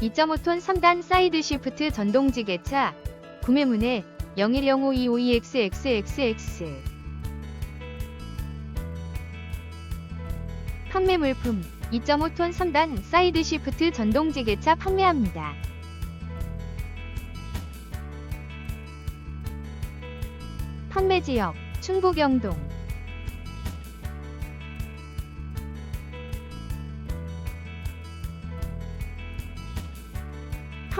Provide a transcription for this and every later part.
2.5톤 3단 사이드 시프트 전동 지게차 구매문의 010525EXXXX 판매 물품 2.5톤 3단 사이드 시프트 전동 지게차 판매합니다. 판매 지역 충북 영동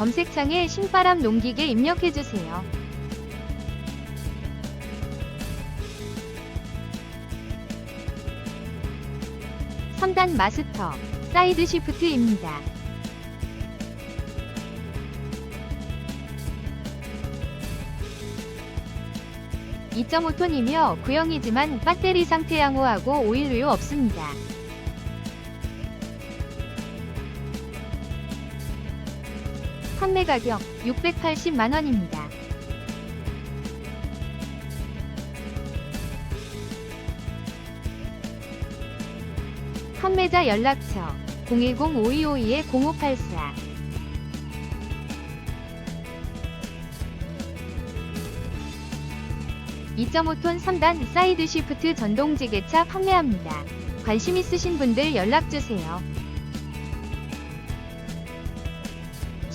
검색창에 신바람 농기계 입력해주세요. 삼단 마스터 사이드 시프트입니다. (2.5톤) 이며 구형이지만 배터리 상태 양호하고 오일 외유 없습니다. 판매 가격 680만원입니다. 판매자 연락처 010-5252-0584 2.5톤 3단 사이드 시프트 전동 지게차 판매합니다. 관심 있으신 분들 연락주세요.